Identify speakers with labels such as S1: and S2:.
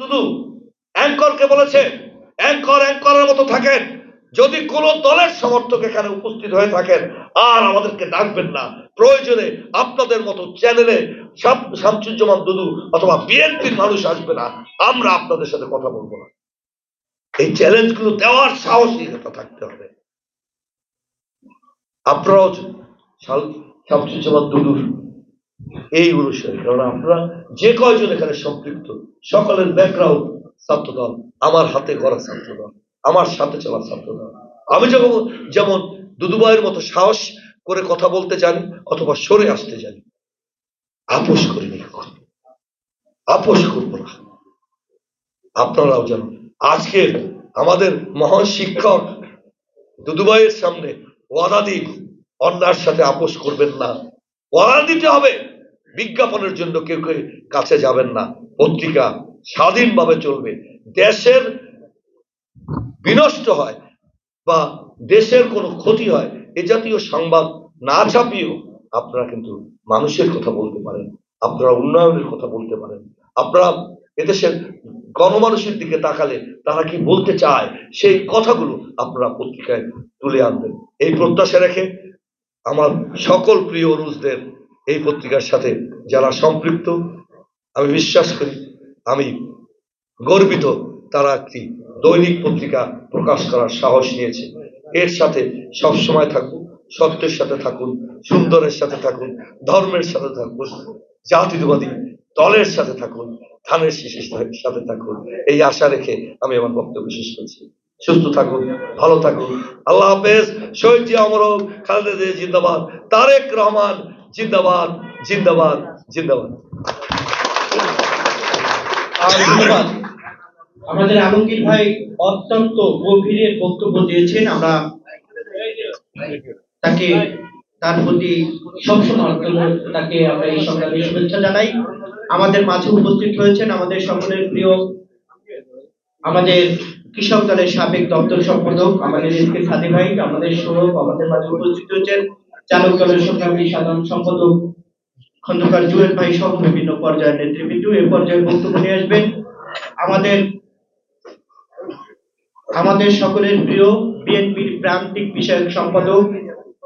S1: শুধু অ্যাঙ্করকে বলেছে, অ্যাঙ্কর অ্যাঙ্করের মতো থাকেন। যদি কোনো দলের সমর্থক এখানে উপস্থিত হয়ে থাকেন, আর আমাদেরকে ডাকবেন না। প্রয়োজনে আপনাদের মতো চ্যানেলে শাম- শামসুজ্জামান দুদু অথবা বিএনপির মানুষ আসবে না। আমরা আপনাদের সাথে কথা বলব না। এই চ্যালেঞ্জগুলো দেওয়ার সাহসিকতা থাকতে হবে। আপনারাও শামসুজ্জামান দুদুর এই অনুসারে কারণ আপনারা যে কয়জন এখানে সম্পৃক্ত, সকলের ব্যাকগ্রাউন্ড ছাত্রদল, আমার হাতে গড়া ছাত্রদল, আমার সাথে চলা ছাত্রদল। আমি যেমন যেমন দুদুবাইয়ের মতো সাহস করে কথা বলতে জানি, অথবা সরে আসতে জানি, আপোষ করিনি কখনো আপোষ করব না। আপনারাও জানেন আজকে আমাদের মহান শিক্ষক দুদুবাইয়ের সামনে ওয়াদা দিন অন্যার সাথে আপোষ করবেন না। ওয়াদা দিতে হবে। বিজ্ঞাপনের জন্য কেউ কেউ কাছে যাবেন না। পত্রিকা স্বাধীনভাবে চলবে। দেশের বিনষ্ট হয় বা দেশের কোনো ক্ষতি হয়, এ জাতীয় সংবাদ না ছাপিয়েও আপনারা কিন্তু মানুষের কথা বলতে পারেন, আপনারা উন্নয়নের কথা বলতে পারেন। আপনারা এদেশের গণমানুষের দিকে তাকালে তারা কি বলতে চায়, সেই কথাগুলো আপনারা পত্রিকায় তুলে আনবেন। এই প্রত্যাশা রেখে আমার সকল প্রিয় অনুজদের এই পত্রিকার সাথে যারা সম্পৃক্ত আমি বিশ্বাস করি আমি গর্বিত তারা একটি দৈনিক পত্রিকা প্রকাশ করার সাহস নিয়েছে। এর সাথে সব সময় থাকুন সত্যের সাথে থাকুন সুন্দরের সাথে থাকুন ধর্মের সাথে থাকুন জাতীয়বাদী দলের সাথে থাকুন ধানের শিশির সাথে থাকুন। এই আশা রেখে আমি আমার বক্তব্য শেষ করছি। সুস্থ থাকুন ভালো থাকুন। আল্লাহ হাফেজ শহীদ জিয়া অমর হোক, খালেদা জিয়া জিন্দাবাদ তারেক রহমান জিন্দাবাদ জিন্দাবাদ জিন্দাবাদ।
S2: ধন্যবাদ। আমাদের আলমগীর ভাই অত্যন্ত গভীরের বক্তব্য দিয়েছেন। আমরা তাকে, তার প্রতি সবসময় তাকে আমরা এই সংগ্রামে শুভেচ্ছা জানাই। আমাদের মাঝে উপস্থিত হয়েছেন আমাদের সকলের প্রিয়, আমাদের কৃষক দলের সাবেক দপ্তর সম্পাদক, আমাদের এস কে সাদি ভাই, আমাদের সৌরভ আমাদের মাঝে উপস্থিত হয়েছেন চালক দলের সংগ্রামী সাধারণ সম্পাদক খন্দকার জুয়েল ভাই সহ বিভিন্ন পর্যায়ের নেতৃবৃন্দ এ পর্যায়ে বক্তব্য নিয়ে আসবেন। আমাদের আমাদের সকলের প্রিয় বিএনপির প্রান্তিক বিষয়ক সম্পাদক